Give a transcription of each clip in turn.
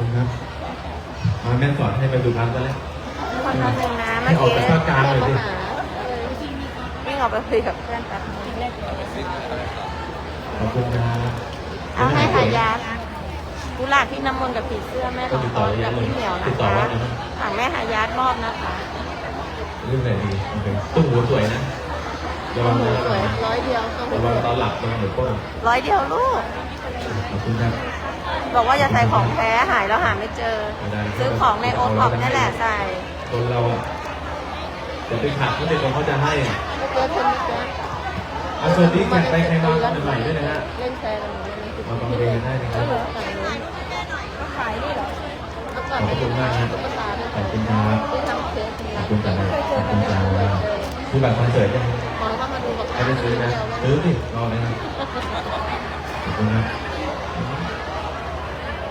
คุณครับ มาแม่สอนให้ไปดูพักแล้วคนละหนึ่งนะให้เมื่อออกกี้ไปภาคกลางเลยสิ วิ่งออกไปคุยกับเพื่อนแป๊บนึงขอบคุณครับเอาให้หายากุหลาบที่น้ำมนต์กับผีเสื้อแม่ทองคอนกับพี่เหมียวติดนะต่อคะว่าไงบ้างอ่าแม่หายาดมอบนะคะเรื่องไหนดีโอเคตุ้งหูสวยนะระวังหนะนูสวยร้อยเดียวต้องระวังตอนหลับระวังหัวโป้งร้อยเดียวลูกขอบคุณครับ บอกว่าอย่าใส่ของแท้หายแล้วหาไม่เจอไม่ได้ซื้อของในโอ๊ตท็อปนี่แหละใส่คนเราอะจะไปขัดที่เด็กเขาจะให้อะเจอคนนี้เจอเอาส่วนนี้แข่งไปใครมาใหม่ๆด้วยนะฮะเล่นแชร์กันหมดเลยมาฟังเพลงกันได้นะครับฝั่งนู้นก็ขายนี่เหรอเมื่อก่อนขอบคุณมากครับตุ๊กตาด้วยขอบคุณครับที่ทำเค้กขอบคุณครับขอบคุณครับมีบัตรคอนเสิร์ตยังมองว่ามาดูกับใครจะซื้อนะซื้อดิรอเลยนะขอบคุณครับ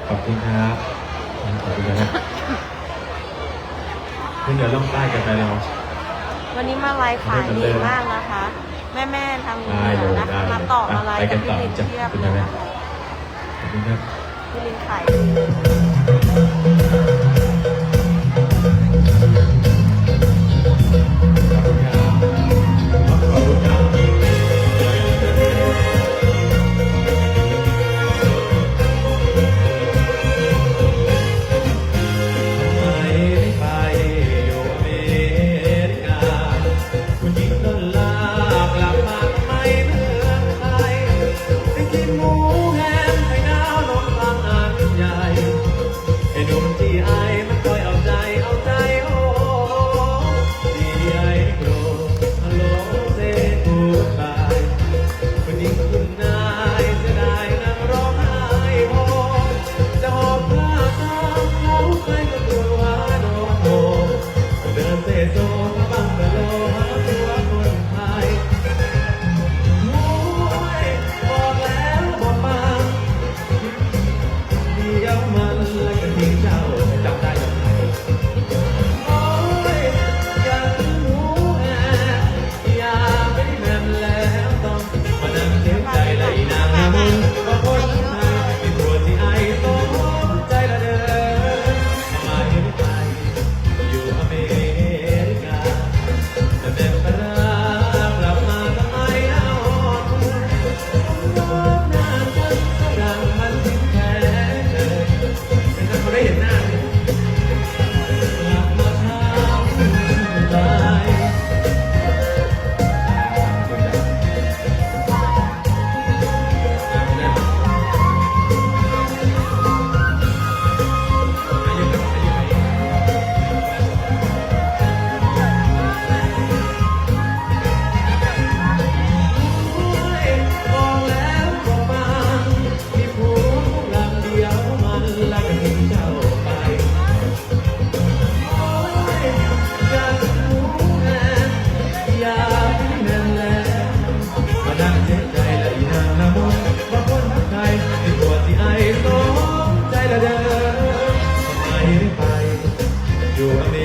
ขอบคุณครับขอบคุณครับคุณเหนือล่องใต้กันไปเรา วันนี้มาไลฟ์ขายดีมากนะคะ แม่แม่ๆทำได้เลยนะได้คะเลยมาต่อมาไลฟ์ไปกักันบต่พี่อลินจ้ะเทียบคุณเลยแม่นะคะขอบคุณครับพี่ลินขายดี เอยู่